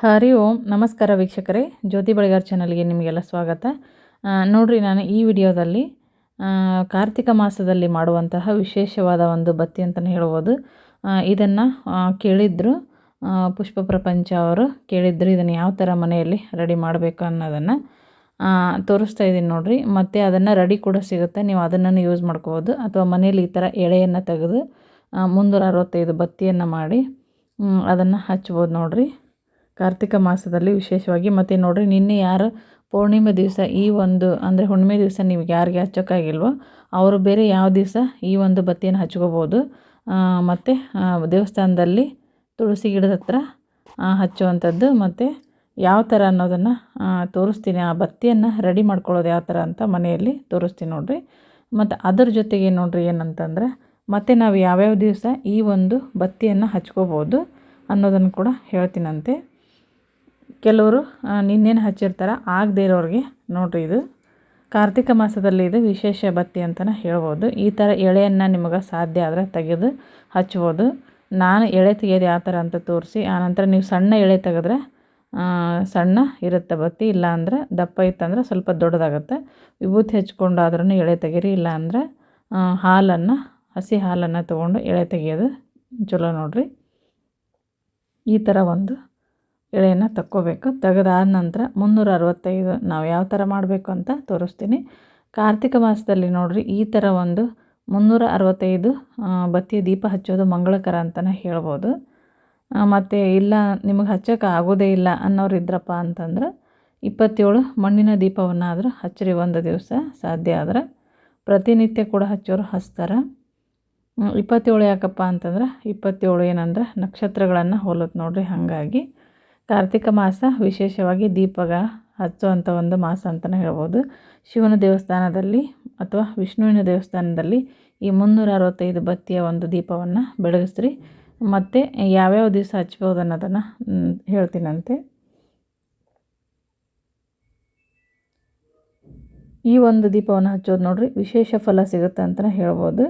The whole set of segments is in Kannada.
ಹರಿ ಓಂ, ನಮಸ್ಕಾರ ವೀಕ್ಷಕರೇ. ಜ್ಯೋತಿ ಬಳಿಗಾರ್ ಚಾನಲ್ಗೆ ನಿಮಗೆಲ್ಲ ಸ್ವಾಗತ. ನೋಡಿರಿ, ನಾನು ಈ ವಿಡಿಯೋದಲ್ಲಿ ಕಾರ್ತಿಕ ಮಾಸದಲ್ಲಿ ಮಾಡುವಂತಹ ವಿಶೇಷವಾದ ಒಂದು ಬತ್ತಿ ಅಂತಲೇ ಹೇಳ್ಬೋದು. ಇದನ್ನು ಕೇಳಿದ್ರು ಪುಷ್ಪ ಪ್ರಪಂಚ ಅವರು ಕೇಳಿದ್ರು ಇದನ್ನು ಯಾವ ಥರ ಮನೆಯಲ್ಲಿ ರೆಡಿ ಮಾಡಬೇಕು ಅನ್ನೋದನ್ನು. ತೋರಿಸ್ತಾ ಇದ್ದೀನಿ ನೋಡಿರಿ. ಮತ್ತು ಅದನ್ನು ರೆಡಿ ಕೂಡ ಸಿಗುತ್ತೆ. ನೀವು ಅದನ್ನು ಯೂಸ್ ಮಾಡ್ಕೋಬೋದು. ಅಥವಾ ಮನೆಯಲ್ಲಿ ಈ ಥರ ಎಳೆಯನ್ನು ತೆಗೆದು ಮುನ್ನೂರ ಅರವತ್ತೈದು ಬತ್ತಿಯನ್ನು ಮಾಡಿ ಅದನ್ನು ಹಚ್ಬೋದು ನೋಡ್ರಿ. ಕಾರ್ತಿಕ ಮಾಸದಲ್ಲಿ ವಿಶೇಷವಾಗಿ. ಮತ್ತು ನೋಡಿರಿ, ನಿನ್ನೆ ಯಾರು ಪೌರ್ಣಿಮೆ ದಿವಸ ಈ ಒಂದು, ಅಂದರೆ ಹುಣ್ಣಿಮೆ ದಿವಸ ನೀವು ಯಾರಿಗೆ ಹಚ್ಚೋಕ್ಕಾಗಿಲ್ವೋ, ಅವರು ಬೇರೆ ಯಾವ ದಿವಸ ಈ ಒಂದು ಬತ್ತಿಯನ್ನು ಹಚ್ಕೋಬೋದು. ಮತ್ತು ದೇವಸ್ಥಾನದಲ್ಲಿ ತುಳಸಿ ಗಿಡದ ಹತ್ರ ಹಚ್ಚುವಂಥದ್ದು. ಮತ್ತು ಯಾವ ಥರ ಅನ್ನೋದನ್ನು ತೋರಿಸ್ತೀನಿ. ಆ ಬತ್ತಿಯನ್ನು ರೆಡಿ ಮಾಡ್ಕೊಳ್ಳೋದು ಯಾವ ಥರ ಅಂತ ಮನೆಯಲ್ಲಿ ತೋರಿಸ್ತೀನಿ ನೋಡಿರಿ. ಮತ್ತು ಅದ್ರ ಜೊತೆಗೆ ನೋಡಿರಿ ಏನಂತಂದರೆ, ಮತ್ತು ನಾವು ಯಾವ್ಯಾವ ದಿವಸ ಈ ಒಂದು ಬತ್ತಿಯನ್ನು ಹಚ್ಕೋಬೋದು ಅನ್ನೋದನ್ನು ಕೂಡ ಹೇಳ್ತೀನಂತೆ. ಕೆಲವರು ನಿನ್ನೇನು ಹಚ್ಚಿರ್ತಾರೆ, ಆಗದೇ ಇರೋರಿಗೆ ನೋಡಿರಿ ಇದು. ಕಾರ್ತಿಕ ಮಾಸದಲ್ಲಿ ಇದು ವಿಶೇಷ ಬತ್ತಿ ಅಂತಲೇ ಹೇಳ್ಬೋದು. ಈ ಥರ ಎಳೆಯನ್ನು ನಿಮಗೆ ಸಾಧ್ಯ ಆದರೆ ತೆಗೆದು ಹಚ್ಬೋದು. ನಾನು ಎಳೆ ತೆಗೆಯೋದು ಯಾವ ಥರ ಅಂತ ತೋರಿಸಿ ಆನಂತರ ನೀವು ಸಣ್ಣ ಎಳೆ ತೆಗೆದ್ರೆ ಸಣ್ಣ ಇರುತ್ತೆ ಬತ್ತಿ ಇಲ್ಲ ಅಂದರೆ ದಪ್ಪ ಇತ್ತಂದ್ರೆ ಸ್ವಲ್ಪ ದೊಡ್ಡದಾಗುತ್ತೆ. ವಿಭೂತಿ ಹಚ್ಕೊಂಡಾದ್ರೂ ಎಳೆ ತೆಗೀರಿ ಇಲ್ಲ ಅಂದರೆ ಹಾಲನ್ನು, ಹಸಿ ಹಾಲನ್ನು ತೊಗೊಂಡು ಎಳೆ ತೆಗೆಯೋದು ಚಲೋ ನೋಡ್ರಿ. ಈ ಥರ ಒಂದು ಎಳೆಯನ್ನು ತಕ್ಕೋಬೇಕು. ತೆಗೆದಾದ ನಂತರ ಮುನ್ನೂರ ಅರವತ್ತೈದು ನಾವು ಯಾವ ಥರ ಮಾಡಬೇಕು ಅಂತ ತೋರಿಸ್ತೀನಿ. ಕಾರ್ತಿಕ ಮಾಸದಲ್ಲಿ ನೋಡಿರಿ ಈ ಥರ ಒಂದು ಮುನ್ನೂರ ಅರವತ್ತೈದು ಬತ್ತಿಯ ದೀಪ ಹಚ್ಚೋದು ಮಂಗಳಕರ ಅಂತಲೇ ಹೇಳ್ಬೋದು. ಮತ್ತು ಇಲ್ಲ, ನಿಮಗೆ ಹಚ್ಚೋಕೆ ಆಗೋದೇ ಇಲ್ಲ ಅನ್ನೋರು ಇದ್ರಪ್ಪ ಅಂತಂದ್ರೆ ಇಪ್ಪತ್ತೇಳು ಮಣ್ಣಿನ ದೀಪವನ್ನಾದರೂ ಹಚ್ಚಿರಿ, ಒಂದು ದಿವಸ ಸಾಧ್ಯ ಆದ್ರೆ. ಪ್ರತಿನಿತ್ಯ ಕೂಡ ಹಚ್ಚೋರು ಹಚ್ತಾರೆ. ಇಪ್ಪತ್ತೇಳು ಯಾಕಪ್ಪ ಅಂತಂದ್ರೆ ಇಪ್ಪತ್ತೇಳು ಏನಂದ್ರೆ ನಕ್ಷತ್ರಗಳನ್ನು ಹೋಲುತ್ತೆ ನೋಡಿರಿ ಹಾಗಾಗಿ. ಕಾರ್ತಿಕ ಮಾಸ ವಿಶೇಷವಾಗಿ ದೀಪಗ ಹಚ್ಚುವಂಥ ಒಂದು ಮಾಸ ಅಂತಲೇ ಹೇಳ್ಬೋದು. ಶಿವನ ದೇವಸ್ಥಾನದಲ್ಲಿ ಅಥವಾ ವಿಷ್ಣುವಿನ ದೇವಸ್ಥಾನದಲ್ಲಿ ಈ ಮುನ್ನೂರ ಅರವತ್ತೈದು ಬತ್ತಿಯ ಒಂದು ದೀಪವನ್ನು ಬೆಳಗಿಸ್ರಿ. ಮತ್ತು ಯಾವ್ಯಾವ ದಿವಸ ಹಚ್ಬೋದು ಅನ್ನೋದನ್ನು ಹೇಳ್ತೀನಂತೆ. ಈ ಒಂದು ದೀಪವನ್ನು ಹಚ್ಚೋದು ನೋಡಿರಿ, ವಿಶೇಷ ಫಲ ಸಿಗುತ್ತೆ ಅಂತಲೇ ಹೇಳ್ಬೋದು.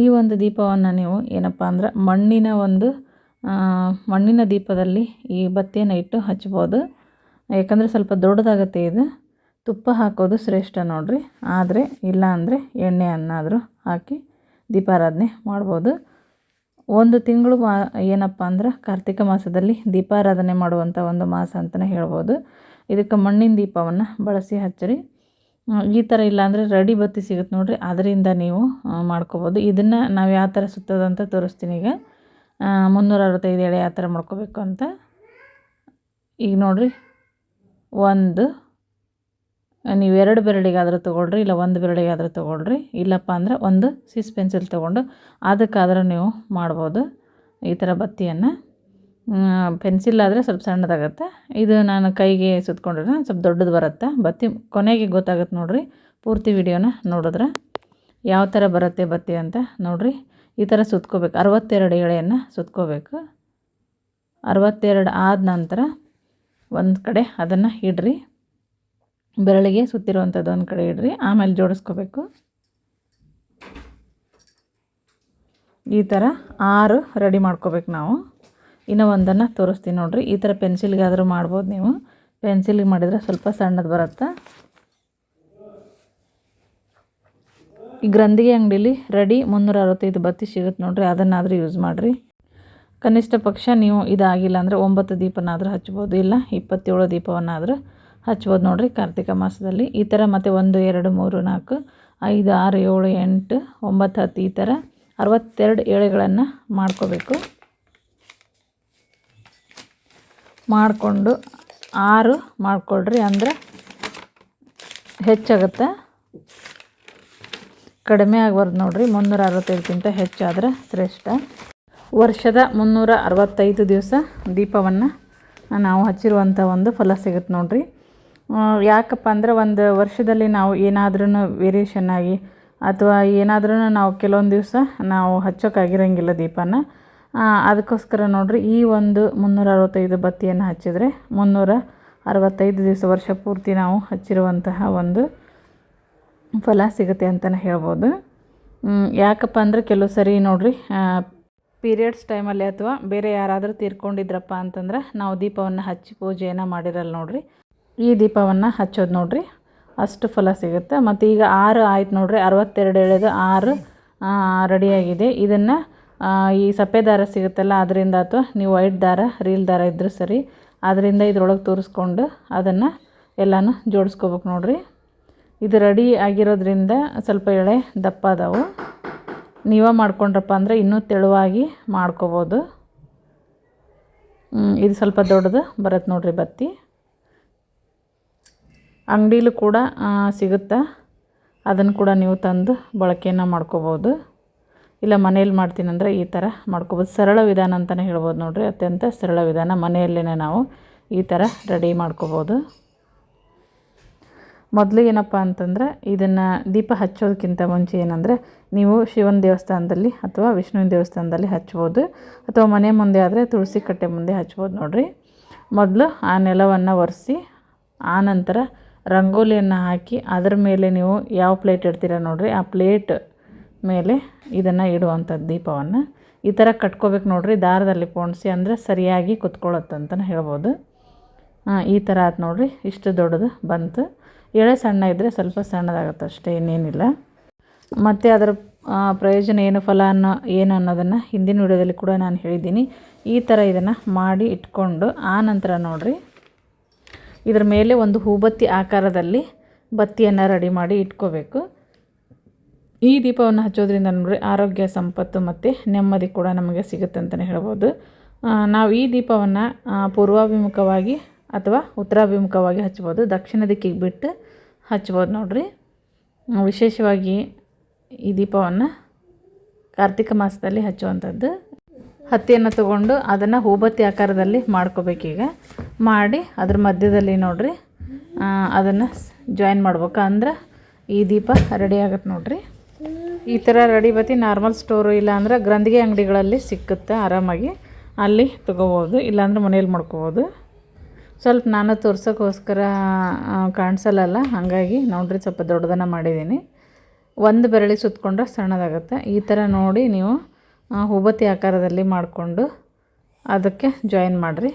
ಈ ಒಂದು ದೀಪವನ್ನು ನೀವು ಏನಪ್ಪ ಅಂದ್ರೆ ಮಣ್ಣಿನ ಒಂದು ಮಣ್ಣಿನ ದೀಪದಲ್ಲಿ ಈ ಬತ್ತಿಯನ್ನು ಇಟ್ಟು ಹಚ್ಬೋದು. ಯಾಕಂದರೆ ಸ್ವಲ್ಪ ದೊಡ್ಡದಾಗುತ್ತೆ ಇದು. ತುಪ್ಪ ಹಾಕೋದು ಶ್ರೇಷ್ಠ ನೋಡಿರಿ. ಆದರೆ ಇಲ್ಲ ಅಂದರೆ ಎಣ್ಣೆ ಅನ್ನಾದರೂ ಹಾಕಿ ದೀಪಾರಾಧನೆ ಮಾಡ್ಬೋದು. ಒಂದು ತಿಂಗಳು ಮಾ, ಏನಪ್ಪ ಅಂದ್ರೆ ಕಾರ್ತಿಕ ಮಾಸದಲ್ಲಿ ದೀಪಾರಾಧನೆ ಮಾಡುವಂಥ ಒಂದು ಮಾಸ ಅಂತಲೇ ಹೇಳ್ಬೋದು. ಇದಕ್ಕೆ ಮಣ್ಣಿನ ದೀಪವನ್ನು ಬಳಸಿ ಹಚ್ಚಿರಿ. ಈ ಥರ ಇಲ್ಲಾಂದರೆ ರೆಡಿ ಬತ್ತಿ ಸಿಗುತ್ತೆ ನೋಡಿರಿ. ಅದರಿಂದ ನೀವು ಮಾಡ್ಕೋಬೋದು. ಇದನ್ನು ನಾವು ಯಾವ ಥರ ಸುತ್ತೋದಂತ ತೋರಿಸ್ತೀನಿ ಈಗ. ಮುನ್ನೂರ ಅರವತ್ತೈದು ಎಳೆ ಆ ಥರ ಮಾಡ್ಕೋಬೇಕು ಅಂತ. ಈಗ ನೋಡಿರಿ, ಒಂದು, ನೀವು ಎರಡು ಬೆರಳಿಗಾದರೂ ತೊಗೊಳ್ರಿ, ಇಲ್ಲ ಒಂದು ಬೆರಳಿಗಾದರೂ ತೊಗೊಳ್ರಿ, ಇಲ್ಲಪ್ಪ ಅಂದ್ರೆ ಒಂದು ಸಿಸ್ ಪೆನ್ಸಿಲ್ ತೊಗೊಂಡು ಅದಕ್ಕಾದರೂ ನೀವು ಮಾಡ್ಬೋದು ಈ ಥರ ಬತ್ತಿಯನ್ನು. ಪೆನ್ಸಿಲ್ ಆದರೆ ಸ್ವಲ್ಪ ಸಣ್ಣದಾಗತ್ತೆ. ಇದು ನಾನು ಕೈಗೆ ಸುತ್ಕೊಂಡ್ರೆ ಸ್ವಲ್ಪ ದೊಡ್ಡದು ಬರುತ್ತೆ. ಬತ್ತಿ ಕೊನೆಗೆ ಗೊತ್ತಾಗುತ್ತೆ ನೋಡಿರಿ, ಪೂರ್ತಿ ವಿಡಿಯೋನ ನೋಡಿದ್ರೆ. ಯಾವ ಥರ ಬರುತ್ತೆ ಬತ್ತಿ ಅಂತ ನೋಡ್ರಿ. ಈ ಥರ ಸುತ್ಕೋಬೇಕು. ಅರವತ್ತೆರಡು ಎಳೆಯನ್ನು ಸುತ್ಕೋಬೇಕು. ಅರವತ್ತೆರಡು ಆದ ನಂತರ ಒಂದು ಕಡೆ ಅದನ್ನು ಇಡ್ರಿ. ಬೆರಳಿಗೆ ಸುತ್ತಿರುವಂಥದ್ದು ಒಂದು ಕಡೆ ಇಡ್ರಿ. ಆಮೇಲೆ ಜೋಡಿಸ್ಕೋಬೇಕು. ಈ ಥರ ಆರು ರೆಡಿ ಮಾಡ್ಕೋಬೇಕು ನಾವು. ಇನ್ನೂ ಒಂದನ್ನು ತೋರಿಸ್ತೀನಿ ನೋಡಿರಿ. ಈ ಥರ ಪೆನ್ಸಿಲ್ಗಾದರೂ ಮಾಡ್ಬೋದು ನೀವು. ಪೆನ್ಸಿಲ್ಗೆ ಮಾಡಿದರೆ ಸ್ವಲ್ಪ ಸಣ್ಣದು ಬರುತ್ತೆ? ಈ ಗ್ರಂಥಿಗೆ ಅಂಗಡಿಲಿ ರೆಡಿ ಮುನ್ನೂರ ಅರವತ್ತೈದು ಬತ್ತಿ ಸಿಗುತ್ತೆ ನೋಡಿರಿ, ಅದನ್ನಾದರೂ ಯೂಸ್ ಮಾಡಿರಿ. ಕನಿಷ್ಠ ಪಕ್ಷ ನೀವು ಇದಾಗಿಲ್ಲ ಅಂದರೆ ಒಂಬತ್ತು ದೀಪನಾದರೂ ಹಚ್ಬೋದು, ಇಲ್ಲ ಇಪ್ಪತ್ತೇಳು ದೀಪವನ್ನಾದರೂ ಹಚ್ಬೋದು ನೋಡಿರಿ ಕಾರ್ತಿಕ ಮಾಸದಲ್ಲಿ. ಈ ಥರ ಮತ್ತು ಒಂದು, ಎರಡು, ಮೂರು, ನಾಲ್ಕು, ಐದು, ಆರು, ಏಳು, ಎಂಟು, ಒಂಬತ್ತು, ಹತ್ತು, ಈ ಥರ ಅರವತ್ತೆರಡು ಎಳೆಗಳನ್ನು ಮಾಡ್ಕೋಬೇಕು. ಮಾಡಿಕೊಂಡು ಆರು ಮಾಡಿಕೊಡ್ರಿ ಅಂದರೆ ಹೆಚ್ಚಾಗುತ್ತೆ. ಕಡಿಮೆ ಆಗಬಾರ್ದು ನೋಡಿರಿ ಮುನ್ನೂರ ಅರವತ್ತೈದಕ್ಕಿಂತ ಹೆಚ್ಚಾದರೆ ಶ್ರೇಷ್ಠ. ವರ್ಷದ ಮುನ್ನೂರ ಅರವತ್ತೈದು ದಿವಸ ದೀಪವನ್ನು ನಾವು ಹಚ್ಚಿರುವಂಥ ಒಂದು ಫಲ ಸಿಗುತ್ತೆ ನೋಡ್ರಿ. ಯಾಕಪ್ಪ ಅಂದ್ರೆ ಒಂದು ವರ್ಷದಲ್ಲಿ ನಾವು ಏನಾದ್ರೂ ವೇರಿಯೇಷನ್ ಆಗಿ ಅಥವಾ ಏನಾದ್ರೂ ನಾವು ಕೆಲವೊಂದು ದಿವಸ ನಾವು ಹಚ್ಚೋಕ್ಕಾಗಿರೋಂಗಿಲ್ಲ ದೀಪನ. ಅದಕ್ಕೋಸ್ಕರ ನೋಡ್ರಿ, ಈ ಒಂದು ಮುನ್ನೂರ ಅರವತ್ತೈದು ಬತ್ತಿಯನ್ನು ಹಚ್ಚಿದರೆ ಮುನ್ನೂರ ಅರವತ್ತೈದು ದಿವಸ ವರ್ಷ ಪೂರ್ತಿ ನಾವು ಹಚ್ಚಿರುವಂತಹ ಒಂದು ಫಲ ಸಿಗುತ್ತೆ ಅಂತಲೇ ಹೇಳ್ಬೋದು. ಯಾಕಪ್ಪ ಅಂದರೆ ಕೆಲವು ಸರಿ ನೋಡಿರಿ ಪೀರಿಯಡ್ಸ್ ಟೈಮಲ್ಲಿ ಅಥವಾ ಬೇರೆ ಯಾರಾದರೂ ತೀರ್ಕೊಂಡಿದ್ರಪ್ಪ ಅಂತಂದ್ರೆ ನಾವು ದೀಪವನ್ನು ಹಚ್ಚಿ ಪೂಜೆಯನ್ನು ಮಾಡಿರಲ್ಲ ನೋಡಿರಿ. ಈ ದೀಪವನ್ನು ಹಚ್ಚೋದು ನೋಡಿರಿ, ಅಷ್ಟು ಫಲ ಸಿಗುತ್ತೆ. ಮತ್ತು ಈಗ ಆರು ಆಯ್ತು ನೋಡಿರಿ, ಅರವತ್ತೆರಡು ಎಳೆದು ಆರು ರೆಡಿಯಾಗಿದೆ. ಇದನ್ನು ಈ ಸಪ್ಪೆ ದಾರ ಸಿಗುತ್ತಲ್ಲ, ಅದರಿಂದ ಅಥವಾ ನೀವು ವೈಟ್ ದಾರ, ರೀಲ್ ದಾರ ಇದ್ದರೂ ಸರಿ, ಅದರಿಂದ ಇದ್ರೊಳಗೆ ತೋರಿಸ್ಕೊಂಡು ಅದನ್ನು ಎಲ್ಲನೂ ಜೋಡಿಸ್ಕೋಬೇಕು ನೋಡ್ರಿ. ಇದು ರೆಡಿ ಆಗಿರೋದ್ರಿಂದ ಸ್ವಲ್ಪ ಎಳೆ ದಪ್ಪ ಅದಾವು ನೀವೇ ಮಾಡ್ಕೊಂಡ್ರಪ್ಪ ಅಂದರೆ ಇನ್ನೂ ತೆಳುವಾಗಿ ಮಾಡ್ಕೋಬೋದು. ಇದು ಸ್ವಲ್ಪ ದೊಡ್ಡದು. ಬರುತ್ತೆ ನೋಡ್ರಿ ಬತ್ತಿ. ಅಂಗಡೀಲೂ ಕೂಡ ಸಿಗುತ್ತೆ? ಅದನ್ನು ಕೂಡ ನೀವು ತಂದು ಬಳಕೆಯನ್ನು ಮಾಡ್ಕೋಬೋದು. ಇಲ್ಲ ಮನೇಲಿ ಮಾಡ್ತೀನಂದರೆ ಈ ಥರ ಮಾಡ್ಕೋಬೋದು. ಸರಳ ವಿಧಾನ ಅಂತಲೇ ಹೇಳ್ಬೋದು ನೋಡಿರಿ. ಅತ್ಯಂತ ಸರಳ ವಿಧಾನ ಮನೆಯಲ್ಲೇ ನಾವು ಈ ಥರ ರೆಡಿ ಮಾಡ್ಕೋಬೋದು. ಮೊದಲು ಏನಪ್ಪ ಅಂತಂದ್ರೆ ಇದನ್ನು ದೀಪ ಹಚ್ಚೋದಕ್ಕಿಂತ ಮುಂಚೆ ಏನಂದರೆ ನೀವು ಶಿವನ ದೇವಸ್ಥಾನದಲ್ಲಿ ಅಥವಾ ವಿಷ್ಣುವಿನ ದೇವಸ್ಥಾನದಲ್ಲಿ ಹಚ್ಬೋದು. ಅಥವಾ ಮನೆ ಮುಂದೆ ಆದರೆ ತುಳಸಿ ಕಟ್ಟೆ ಮುಂದೆ ಹಚ್ಬೋದು ನೋಡಿರಿ. ಮೊದಲು ಆ ನೆಲವನ್ನು ಒರೆಸಿ ಆನಂತರ ರಂಗೋಲಿಯನ್ನು ಹಾಕಿ ಅದರ ಮೇಲೆ ನೀವು ಯಾವ ಪ್ಲೇಟ್ ಇಡ್ತೀರ ನೋಡಿರಿ. ಆ ಪ್ಲೇಟ್ ಮೇಲೆ ಇದನ್ನು ಇಡುವಂಥದ್ದು ದೀಪವನ್ನು. ಈ ಥರ ಕಟ್ಕೋಬೇಕು ನೋಡಿರಿ. ದಾರದಲ್ಲಿ ಪೋಣಿಸಿ ಅಂದರೆ ಸರಿಯಾಗಿ ಕುತ್ಕೊಳ್ಳುತ್ತಂತ ಹೇಳ್ಬೋದು. ಈ ಥರ ಆಯ್ತು ನೋಡಿರಿ. ಇಷ್ಟು ದೊಡ್ಡದು ಬಂತು. ಎಳೆ ಸಣ್ಣ ಇದ್ದರೆ ಸ್ವಲ್ಪ ಸಣ್ಣದಾಗುತ್ತೆ ಅಷ್ಟೇ, ಇನ್ನೇನಿಲ್ಲ. ಮತ್ತು ಅದರ ಪ್ರಯೋಜನ ಏನು, ಫಲ ಅನ್ನೋ, ಏನು ಅನ್ನೋದನ್ನು ಹಿಂದಿನ ವಿಡಿಯೋದಲ್ಲಿ ಕೂಡ ನಾನು ಹೇಳಿದ್ದೀನಿ. ಈ ಥರ ಇದನ್ನು ಮಾಡಿ ಇಟ್ಕೊಂಡು ಆ ನಂತರ ನೋಡಿರಿ. ಇದರ ಮೇಲೆ ಒಂದು ಹೂಬತ್ತಿ ಆಕಾರದಲ್ಲಿ ಬತ್ತಿಯನ್ನು ರೆಡಿ ಮಾಡಿ ಇಟ್ಕೋಬೇಕು. ಈ ದೀಪವನ್ನು ಹಚ್ಚೋದ್ರಿಂದ ನೋಡಿರಿ ಆರೋಗ್ಯ, ಸಂಪತ್ತು ಮತ್ತು ನೆಮ್ಮದಿ ಕೂಡ ನಮಗೆ ಸಿಗುತ್ತೆ ಅಂತಲೇ ಹೇಳ್ಬೋದು. ನಾವು ಈ ದೀಪವನ್ನು ಪೂರ್ವಾಭಿಮುಖವಾಗಿ ಅಥವಾ ಉತ್ತರಾಭಿಮುಖವಾಗಿ ಹಚ್ಬೋದು, ದಕ್ಷಿಣ ದಿಕ್ಕಿಗೆ ಬಿಟ್ಟು ಹಚ್ಬೋದು ನೋಡಿರಿ. ವಿಶೇಷವಾಗಿ ಈ ದೀಪವನ್ನು ಕಾರ್ತಿಕ ಮಾಸದಲ್ಲಿ ಹಚ್ಚುವಂಥದ್ದು. ಹತ್ತಿಯನ್ನು ತಗೊಂಡು ಅದನ್ನು ಹೂಬತ್ತಿ ಆಕಾರದಲ್ಲಿ ಮಾಡ್ಕೋಬೇಕೀಗ. ಮಾಡಿ ಅದ್ರ ಮಧ್ಯದಲ್ಲಿ ನೋಡಿರಿ ಅದನ್ನು ಜಾಯಿನ್ ಮಾಡ್ಬೇಕು. ಅಂದ್ರೆ ಈ ದೀಪ ರೆಡಿ ಆಗುತ್ತೆ ನೋಡಿರಿ. ಈ ಥರ ರೆಡಿ ಬತ್ತಿ ನಾರ್ಮಲ್ ಸ್ಟೋರು ಇಲ್ಲಾಂದ್ರೆ ಗ್ರಂಥಿಗೆ ಅಂಗಡಿಗಳಲ್ಲಿ ಸಿಕ್ಕುತ್ತೆ ಆರಾಮಾಗಿ ಅಲ್ಲಿ ತೊಗೋಬೋದು, ಇಲ್ಲಾಂದ್ರೆ ಮನೇಲಿ ಮಾಡ್ಕೋಬೋದು. ಸ್ವಲ್ಪ ನಾನು ತೋರ್ಸೋಕ್ಕೋಸ್ಕರ ಕಾಣಿಸಲ್ಲಲ್ಲ? ಹಾಗಾಗಿ ನೋಡಿರಿ ಸ್ವಲ್ಪ ದೊಡ್ಡದನ್ನು ಮಾಡಿದ್ದೀನಿ. ಒಂದು ಬೆರಳಿ ಸುತ್ತಕೊಂಡ್ರೆ ಸಣ್ಣದಾಗುತ್ತೆ. ಈ ಥರ ನೋಡಿ ನೀವು ಹೂಬತ್ತಿ ಆಕಾರದಲ್ಲಿ ಮಾಡಿಕೊಂಡು ಅದಕ್ಕೆ ಜಾಯಿನ್ ಮಾಡಿರಿ.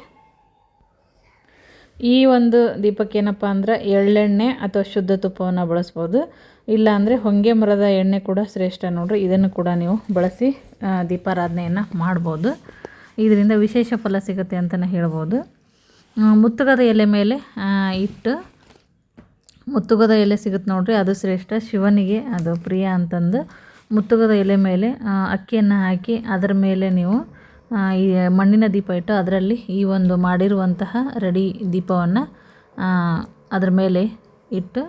ಈ ಒಂದು ದೀಪಕ್ಕೆ ಏನಪ್ಪ ಅಂದ್ರೆ ಎಳ್ಳೆಣ್ಣೆ ಅಥವಾ ಶುದ್ಧ ತುಪ್ಪವನ್ನು ಬಳಸ್ಬೋದು. ಇಲ್ಲಾಂದರೆ ಹೊಂಗೆ ಮರದ ಎಣ್ಣೆ ಕೂಡ ಶ್ರೇಷ್ಠ ನೋಡಿರಿ. ಇದನ್ನು ಕೂಡ ನೀವು ಬಳಸಿ ದೀಪಾರಾಧನೆಯನ್ನು ಮಾಡ್ಬೋದು. ಇದರಿಂದ ವಿಶೇಷ ಫಲ ಸಿಗುತ್ತೆ ಅಂತಲೇ ಹೇಳ್ಬೋದು. ಮುತ್ತುಗದ ಎಲೆ ಮೇಲೆ ಇಟ್ಟು, ಮುತ್ತುಗದ ಎಲೆ ಸಿಗುತ್ತೆ ನೋಡಿರಿ, ಅದು ಶ್ರೇಷ್ಠ. ಶಿವನಿಗೆ ಅದು ಪ್ರಿಯ ಅಂತಂದು ಮುತ್ತುಗದ ಎಲೆ ಮೇಲೆ ಅಕ್ಕಿಯನ್ನು ಹಾಕಿ ಅದರ ಮೇಲೆ ನೀವು ಈ ಮಣ್ಣಿನ ದೀಪ ಇಟ್ಟು ಅದರಲ್ಲಿ ಈ ಒಂದು ಮಾಡಿರುವಂತಹ ರೆಡಿ ದೀಪವನ್ನು ಅದರ ಮೇಲೆ ಇಟ್ಟು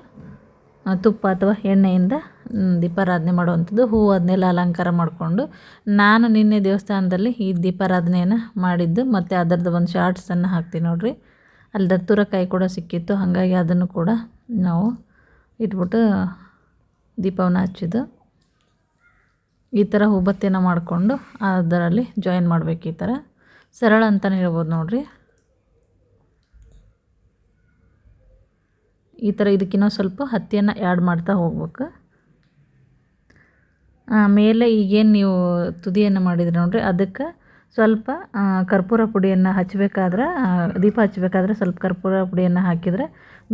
ತುಪ್ಪ ಅಥವಾ ಎಣ್ಣೆಯಿಂದ ದೀಪಾರಾಧನೆ ಮಾಡುವಂಥದ್ದು ಹೂವು ಅದನ್ನೆಲ್ಲ ಅಲಂಕಾರ ಮಾಡಿಕೊಂಡು, ನಾನು ನಿನ್ನೆ ದೇವಸ್ಥಾನದಲ್ಲಿ ಈ ದೀಪಾರಾಧನೆಯನ್ನು ಮಾಡಿದ್ದು, ಮತ್ತು ಅದರದ್ದು ಒಂದು ಶಾರ್ಟ್ಸನ್ನು ಹಾಕ್ತೀನಿ ನೋಡಿರಿ. ಅಲ್ಲಿ ದತ್ತೂರಕಾಯಿ ಕೂಡ ಸಿಕ್ಕಿತ್ತು, ಹಾಗಾಗಿ ಅದನ್ನು ಕೂಡ ನಾವು ಇಟ್ಬಿಟ್ಟು ದೀಪವನ್ನು ಹಚ್ಚಿದ್ದು. ಈ ಥರ ಹೂಬತ್ತಿನ ಮಾಡಿಕೊಂಡು ಅದರಲ್ಲಿ ಜಾಯಿನ್ ಮಾಡಬೇಕು ಈ ಥರ ಸರಳ ಅಂತಲೇ ಹೇಳ್ಬೋದು ನೋಡಿರಿ. ಈ ಥರ ಇದಕ್ಕಿನ್ನ ಸ್ವಲ್ಪ ಹತ್ತಿಯನ್ನು ಆ್ಯಡ್ ಮಾಡ್ತಾ ಹೋಗ್ಬೇಕು. ಮೇಲೆ ಈಗೇನು ನೀವು ತುದಿಯನ್ನು ಮಾಡಿದ್ರಿ ನೋಡಿರಿ, ಅದಕ್ಕೆ ಸ್ವಲ್ಪ ಕರ್ಪೂರ ಪುಡಿಯನ್ನು ಹಚ್ಚಬೇಕಾದ್ರೆ ದೀಪ ಹಚ್ಚಬೇಕಾದ್ರೆ ಸ್ವಲ್ಪ ಕರ್ಪೂರ ಪುಡಿಯನ್ನು ಹಾಕಿದರೆ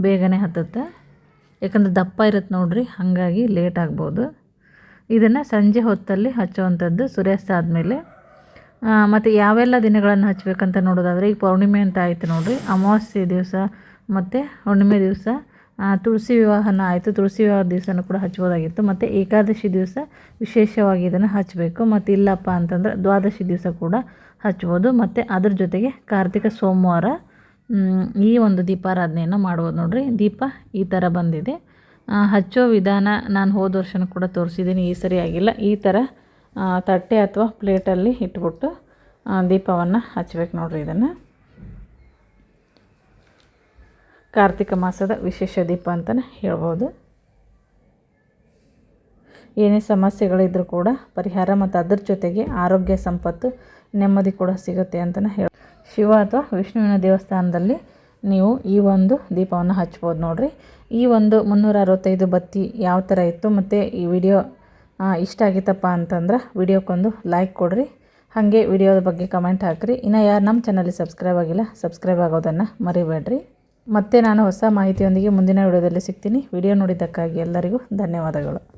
ಬೇಗನೆ ಹತ್ತುತ್ತೆ. ಯಾಕಂದ್ರೆ ದಪ್ಪ ಇರುತ್ತೆ ನೋಡಿರಿ, ಹಾಗಾಗಿ ಲೇಟ್ ಆಗ್ಬೋದು. ಇದನ್ನು ಸಂಜೆ ಹೊತ್ತಲ್ಲಿ ಹಚ್ಚುವಂಥದ್ದು ಸೂರ್ಯಾಸ್ತ ಆದಮೇಲೆ. ಮತ್ತು ಯಾವೆಲ್ಲ ದಿನಗಳನ್ನು ಹಚ್ಚಬೇಕಂತ ನೋಡೋದಾದರೆ, ಈಗ ಪೌರ್ಣಿಮೆ ಅಂತ ಆಯಿತು ನೋಡಿರಿ, ಅಮಾವಾಸ್ಯೆ ದಿವಸ ಮತ್ತು ಹುಣ್ಣಿಮೆ ದಿವಸ ತುಳಸಿ ವಿವಾಹನ ಆಯಿತು. ತುಳಸಿ ವಿವಾಹ ದಿವಸನೂ ಕೂಡ ಹಚ್ಬೋದಾಗಿತ್ತು. ಮತ್ತು ಏಕಾದಶಿ ದಿವಸ ವಿಶೇಷವಾಗಿ ಇದನ್ನು ಹಚ್ಚಬೇಕು ಮತ್ತು ಇಲ್ಲಪ್ಪ ಅಂತಂದ್ರೆ ದ್ವಾದಶಿ ದಿವಸ ಕೂಡ ಹಚ್ಬೋದು. ಮತ್ತು ಅದ್ರ ಜೊತೆಗೆ ಕಾರ್ತಿಕ ಸೋಮವಾರ ಈ ಒಂದು ದೀಪಾರಾಧನೆಯನ್ನು ಮಾಡ್ಬೋದು ನೋಡಿರಿ. ದೀಪ ಈ ಥರ ಬಂದಿದೆ. ಹಚ್ಚೋ ವಿಧಾನ ನಾನು ಹೋದ ವರ್ಷನೂ ಕೂಡ ತೋರಿಸಿದ್ದೀನಿ ಈ ಸರಿ ಆಗಿಲ್ಲ. ಈ ಥರ ತಟ್ಟೆ ಅಥವಾ ಪ್ಲೇಟಲ್ಲಿ ಇಟ್ಬಿಟ್ಟು ದೀಪವನ್ನು ಹಚ್ಬೇಕು ನೋಡಿರಿ ಇದನ್ನು. ಕಾರ್ತಿಕ ಮಾಸದ ವಿಶೇಷ ದೀಪ ಅಂತಲೇ ಹೇಳ್ಬೋದು. ಏನೇ ಸಮಸ್ಯೆಗಳಿದ್ದರೂ ಕೂಡ ಪರಿಹಾರ ಮತ್ತು ಅದ್ರ ಜೊತೆಗೆ ಆರೋಗ್ಯ ಸಂಪತ್ತು ನೆಮ್ಮದಿ ಕೂಡ ಸಿಗುತ್ತೆ ಅಂತಲೇ ಹೇಳಿ ಶಿವ ಅಥವಾ ವಿಷ್ಣುವಿನ ದೇವಸ್ಥಾನದಲ್ಲಿ ನೀವು ಈ ಒಂದು ದೀಪವನ್ನು ಹಚ್ಬೋದು ನೋಡಿರಿ. ಈ ಒಂದು ಮುನ್ನೂರ ಅರವತ್ತೈದು ಬತ್ತಿ ಯಾವ ಥರ ಇತ್ತು ಮತ್ತು ಈ ವಿಡಿಯೋ ಇಷ್ಟ ಆಗಿತ್ತಪ್ಪ ಅಂತಂದ್ರೆ ವಿಡಿಯೋಕ್ಕೊಂದು ಲೈಕ್ ಕೊಡಿರಿ. ಹಾಗೆ ವಿಡಿಯೋದ ಬಗ್ಗೆ ಕಮೆಂಟ್ ಹಾಕಿರಿ. ಇನ್ನು ಯಾರು ನಮ್ಮ ಚಾನಲ್ಗೆ ಸಬ್ಸ್ಕ್ರೈಬ್ ಆಗಿಲ್ಲ, ಸಬ್ಸ್ಕ್ರೈಬ್ ಆಗೋದನ್ನು ಮರಿಬೇಡ್ರಿ. ಮತ್ತೆ ನಾನು ಹೊಸ ಮಾಹಿತಿಯೊಂದಿಗೆ ಮುಂದಿನ ವಿಡಿಯೋದಲ್ಲಿ ಸಿಗ್ತೀನಿ. ವಿಡಿಯೋ ನೋಡಿದ್ದಕ್ಕಾಗಿ ಎಲ್ಲರಿಗೂ ಧನ್ಯವಾದಗಳು.